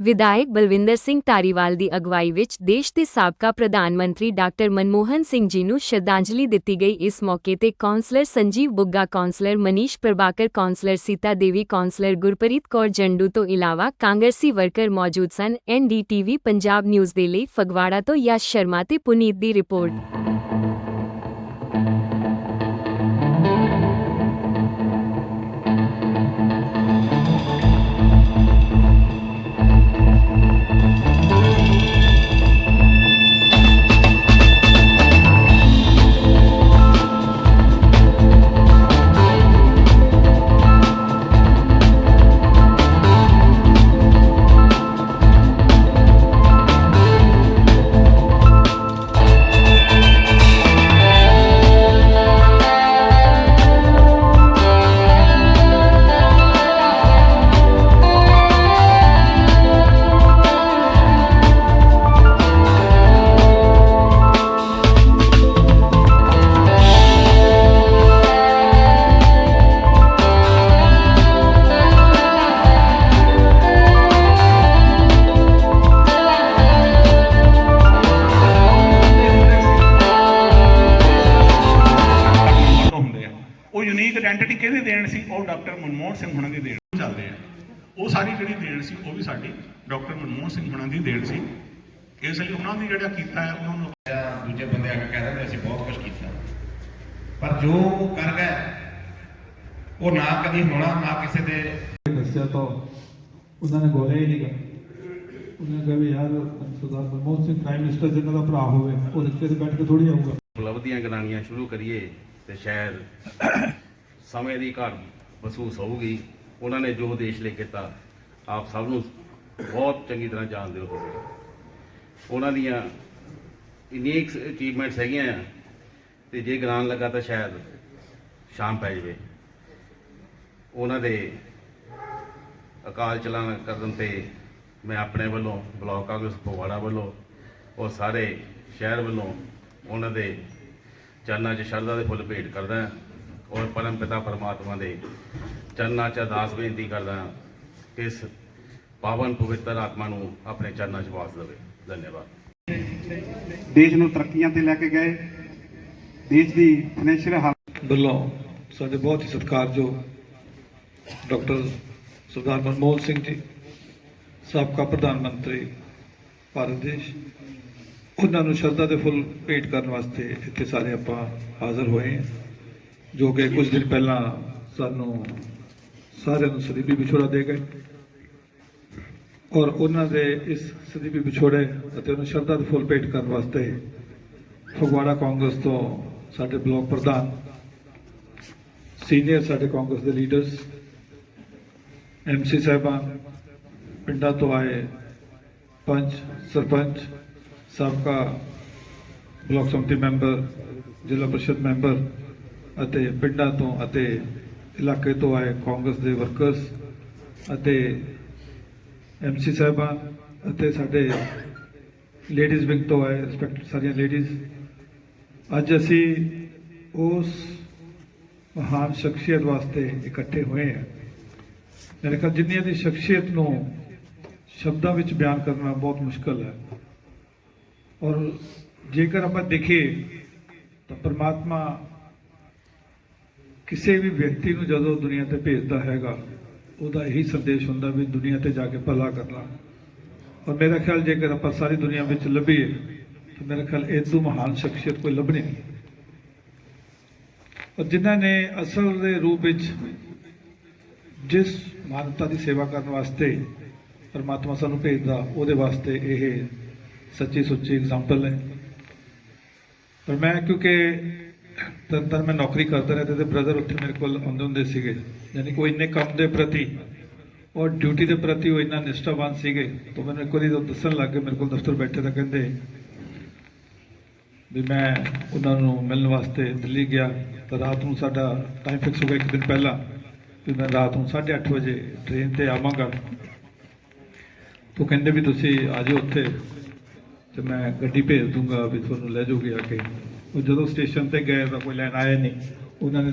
ਵਿਧਾਇਕ ਬਲਵਿੰਦਰ ਸਿੰਘ ਧਾਰੀਵਾਲ ਦੀ ਅਗਵਾਈ ਵਿੱਚ ਦੇਸ਼ ਦੇ ਸਾਬਕਾ ਪ੍ਰਧਾਨ ਮੰਤਰੀ ਡਾਕਟਰ ਮਨਮੋਹਨ ਸਿੰਘ ਜੀ ਨੂੰ ਸ਼ਰਧਾਂਜਲੀ ਦਿੱਤੀ ਗਈ। ਇਸ ਮੌਕੇ ਤੇ councillor Sanjeev Bugga, councillor Manish Prabhakar, councillor Sita Devi, councillor Gurpreet Kaur Jandu ਤੋਂ ਇਲਾਵਾ ਕਾਂਗਰਸੀ ਵਰਕਰ ਮੌਜੂਦ ਸਨ। ਐਨਡੀਟੀਵੀ ਪੰਜਾਬ ਨਿਊਜ਼ ਦੇ ਲਈ ਫਗਵਾੜਾ ਤੋਂ ਯਸ਼ ਸ਼ਰਮਾ ਤੇ ਪੁਨੀਤ ਦੀ ਰਿਪੋਰਟ। ਉਹ ਯੂਨੀਕ ਆਇਡੈਂਟੀ ਕਿਹਦੀ ਦੇਣ ਸੀ? ਉਹ ਡਾਕਟਰ ਮਨਮੋਹਨ ਸਿੰਘ ਹੁਣਾਂ ਦੀ ਦੇਣ। ਚੱਲਦੇ ਆ। ਉਹ ਸਾਰੀ ਜਿਹੜੀ ਦੇਣ ਸੀ ਉਹ ਵੀ ਸਾਡੀ ਡਾਕਟਰ ਮਨਮੋਹਨ ਸਿੰਘ ਹੁਣਾਂ ਦੀ ਦੇਣ ਸੀ। ਇਸ ਲਈ ਉਹਨਾਂ ਨੇ ਜਿਹੜਾ ਕੀਤਾ ਹੈ ਉਹਨਾਂ ਨੂੰ ਦੂਜੇ ਬੰਦੇ ਆ ਕੇ ਕਹਿ ਦਿੰਦੇ ਅਸੀਂ ਬਹੁਤ ਕੁਝ ਕੀਤਾ। ਪਰ ਜੋ ਉਹ ਕਰ ਗਏ ਉਹ ਨਾ ਕਦੀ ਹੋਣਾ ਨਾ ਕਿਸੇ ਦੇ ਦੱਸਿਆ ਤਾਂ ਉਹਨਾਂ ਨੇ ਬੋਲਿਆ ਹੀ ਨਹੀਂ ਗਾ। ਉਹਨਾਂ ਕਿਹਾ ਵੀ ਯਾਰ ਸਰਦਾਰ ਮਨਮੋਹਨ ਸਿੰਘ ਪ੍ਰਾਈਮ ਮਿਨਿਸਟਰ ਜਿਨ੍ਹਾਂ ਦਾ ਭਰਾ ਹੋਵੇ ਉਹ ਰਿਸ਼ਤੇ ਤੇ ਬੈਠ ਕੇ ਥੋੜੀ ਆਊਗਾ। ਉਪਲਬਧੀਆਂ ਗਿਣਾਉਣੀਆਂ ਸ਼ੁਰੂ ਕਰੀਏ। ਤੇ ਸ਼ਾਇਦ ਸਮੇਂ ਦੀ ਘਾਟ ਮਹਿਸੂਸ ਹੋਊਗੀ। ਉਹਨਾਂ ਨੇ ਜੋ ਦੇਸ਼ ਲਈ ਕੀਤਾ ਆਪ ਸਭ ਨੂੰ ਬਹੁਤ ਚੰਗੀ ਤਰ੍ਹਾਂ ਜਾਣਦੇ ਹੋ ਤੁਸੀਂ। ਉਹਨਾਂ ਦੀਆਂ ਇੰਨੀਆਂ ਅਚੀਵਮੈਂਟਸ ਹੈਗੀਆਂ ਆ, ਤੇ ਜੇ ਗਿਣਾਉਣ ਲੱਗਾ ਤਾਂ ਸ਼ਾਇਦ ਸ਼ਾਮ ਪੈ ਜਾਵੇ। ਉਹਨਾਂ ਦੇ ਅਕਾਲ ਚਲਾਣਾ ਕਰਨ ਤੇ ਮੈਂ ਆਪਣੇ ਵੱਲੋਂ, ਬਲਾਕ ਕਾਂਗਰਸ, ਫਗਵਾੜਾ ਵੱਲੋਂ ਔਰ ਸਾਰੇ ਸ਼ਹਿਰ ਵੱਲੋਂ ਉਹਨਾਂ ਦੇ ਚਰਨਾਂ 'ਚ ਸ਼ਰਧਾ ਦੇ ਫੁੱਲ ਭੇਟ ਕਰਦਾ ਹਾਂ ਔਰ ਪਰਮ ਪਿਤਾ ਪਰਮਾਤਮਾ ਦੇ ਚਰਨਾਂ 'ਚ ਅਰਦਾਸ ਬੇਨਤੀ ਕਰਦਾ ਹਾਂ ਕਿ ਇਸ ਪਾਵਨ ਪਵਿੱਤਰ ਆਤਮਾ ਨੂੰ ਆਪਣੇ ਚਰਨਾਂ 'ਚ ਵਾਸ ਦੇਵੇ। ਧੰਨਵਾਦ। ਦੇਸ਼ ਨੂੰ ਤਰੱਕੀਆਂ ਤੇ ਲੈ ਕੇ ਗਏ। ਦੇਸ਼ ਦੀ ਫਾਈਨੈਂਸ਼ੀਅਲ ਹਾਲਤ ਵੱਲੋਂ ਸਾਡੇ ਬਹੁਤ ਹੀ ਸਤਿਕਾਰਯੋਗ ਡਾਕਟਰ ਸਰਦਾਰ ਮਨਮੋਹਨ ਸਿੰਘ ਜੀ ਸਾਬਕਾ ਪ੍ਰਧਾਨ ਮੰਤਰੀ ਭਾਰਤ ਦੇਸ਼। ਉਹਨਾਂ ਨੂੰ ਸ਼ਰਧਾ ਦੇ ਫੁੱਲ ਭੇਟ ਕਰਨ ਵਾਸਤੇ ਇੱਥੇ ਸਾਰੇ ਆਪਾਂ ਹਾਜ਼ਰ ਹੋਏ ਹਾਂ, ਜੋ ਕਿ ਕੁਝ ਦਿਨ ਪਹਿਲਾਂ ਸਾਨੂੰ ਸਾਰਿਆਂ ਨੂੰ ਸਦੀਪੀ ਵਿਛੋੜਾ ਦੇ ਗਏ। ਔਰ ਉਹਨਾਂ ਦੇ ਇਸ ਸਦੀਪੀ ਵਿਛੋੜੇ ਅਤੇ ਉਹਨੂੰ ਸ਼ਰਧਾ ਦੇ ਫੁੱਲ ਭੇਟ ਕਰਨ ਵਾਸਤੇ ਫਗਵਾੜਾ ਕਾਂਗਰਸ ਤੋਂ ਸਾਡੇ ਬਲਾਕ ਪ੍ਰਧਾਨ, ਸੀਨੀਅਰ ਸਾਡੇ ਕਾਂਗਰਸ ਦੇ ਲੀਡਰਸ ਐਮਸੀ ਸਾਹਿਬਾਨ, ਪਿੰਡਾਂ ਤੋਂ ਆਏ ਪੰਚ ਸਰਪੰਚ ਸਾਬਕਾ ਬਲਾਕ ਸੰਮਤੀ ਮੈਂਬਰ, ਜ਼ਿਲ੍ਹਾ ਪ੍ਰੀਸ਼ਦ ਮੈਂਬਰ ਅਤੇ ਪਿੰਡਾਂ ਤੋਂ ਅਤੇ ਇਲਾਕੇ ਤੋਂ ਆਏ ਕਾਂਗਰਸ ਦੇ ਵਰਕਰਸ ਅਤੇ ਐਮਸੀ ਸਾਹਿਬਾਨ ਅਤੇ ਸਾਡੇ ਲੇਡੀਜ਼ ਵਿੰਗ ਤੋਂ ਆਏ ਰਿਸਪੈਕਟ ਸਾਰੀਆਂ ਲੇਡੀਜ਼ ਅੱਜ ਅਸੀਂ ਉਸ ਮਹਾਨ ਸ਼ਖਸੀਅਤ ਵਾਸਤੇ ਇਕੱਠੇ ਹੋਏ ਹਾਂ। ਮੇਰੇ ਖਿਆਲ ਜਿੰਨੀਆਂ ਦੀ ਸ਼ਖਸੀਅਤ ਨੂੰ ਸ਼ਬਦਾਂ ਵਿੱਚ ਬਿਆਨ ਕਰਨਾ ਬਹੁਤ ਮੁਸ਼ਕਲ ਹੈ। ਔਰ ਜੇਕਰ ਆਪਾਂ ਦੇਖੀਏ ਤਾਂ ਪਰਮਾਤਮਾ ਕਿਸੇ ਵੀ ਵਿਅਕਤੀ ਨੂੰ ਜਦੋਂ ਦੁਨੀਆ ਤੇ ਭੇਜਦਾ ਹੈਗਾ, ਉਹਦਾ ਇਹੀ ਸੰਦੇਸ਼ ਹੁੰਦਾ ਵੀ ਦੁਨੀਆ ਤੇ ਜਾ ਕੇ ਭਲਾ ਕਰਨਾ ਔਰ ਮੇਰਾ ਖਿਆਲ ਜੇਕਰ ਆਪਾਂ ਸਾਰੀ ਦੁਨੀਆ ਵਿੱਚ ਲੱਭੀਏ, ਤਾਂ ਮੇਰਾ ਖਿਆਲ ਇਹ ਤੋਂ ਮਹਾਨ ਸ਼ਖਸੀਅਤ ਕੋਈ ਲੱਭਣੀ ਨਹੀਂ। ਔਰ ਜਿਨ੍ਹਾਂ ਨੇ ਅਸਲ ਦੇ ਰੂਪ ਵਿੱਚ ਜਿਸ ਮਾਨਵਤਾ ਦੀ ਸੇਵਾ ਕਰਨ ਵਾਸਤੇ ਪਰਮਾਤਮਾ ਸਾਨੂੰ ਭੇਜਦਾ, ਉਹਦੇ ਵਾਸਤੇ ਇਹ ਸੱਚੀ ਸੁੱਚੀ ਐਗਜ਼ਾਮਪਲ ਹੈ ਪਰ ਮੈਂ ਕਿਉਂਕਿ ਤਨ ਤਨ ਮੈਂ ਨੌਕਰੀ ਕਰਦਾ ਰਿਹਾ ਤੇ ਬ੍ਰਦਰ ਉੱਥੇ ਮੇਰੇ ਕੋਲ ਆਉਂਦੇ ਹੁੰਦੇ ਸੀਗੇ। ਯਾਨੀ ਕੋਈ ਇੰਨੇ ਕੰਮ ਦੇ ਪ੍ਰਤੀ ਔਰ ਡਿਊਟੀ ਦੇ ਪ੍ਰਤੀ ਉਹ ਇੰਨਾ ਨਿਸ਼ਠਾਵਾਨ ਸੀਗੇ। ਤਾਂ ਮੈਨੂੰ ਇੱਕ ਵਾਰੀ ਦੱਸਣ ਲੱਗ ਗਏ, ਮੇਰੇ ਕੋਲ ਦਫ਼ਤਰ ਬੈਠੇ ਤਾਂ ਕਹਿੰਦੇ ਵੀ ਮੈਂ ਉਹਨਾਂ ਨੂੰ ਮਿਲਣ ਵਾਸਤੇ ਦਿੱਲੀ ਗਿਆ। ਤਾਂ ਰਾਤ ਨੂੰ ਸਾਡਾ ਟਾਈਮ ਫਿਕਸ ਹੋ ਗਿਆ ਇੱਕ ਦਿਨ ਪਹਿਲਾਂ। ਵੀ ਮੈਂ ਰਾਤ ਨੂੰ 8:30 ਵਜੇ ਟ੍ਰੇਨ ਤੇ ਆਵਾਂਗਾ। ਤੋ ਕਹਿੰਦੇ ਵੀ ਤੁਸੀਂ ਆ ਜਾਓ ਉੱਥੇ। ਤੇ ਮੈਂ ਗੱਡੀ ਭੇਜ ਦੂੰਗਾ ਵੀ ਤੁਹਾਨੂੰ ਲੈ ਜਾਓਗੇ ਆ ਕੇ। ਉਹ ਜਦੋਂ ਸਟੇਸ਼ਨ ਤੇ ਗਏ ਤਾਂ ਕੋਈ ਲੈਣ ਆਇਆ ਨਹੀਂ। ਉਹਨਾਂ ਨੇ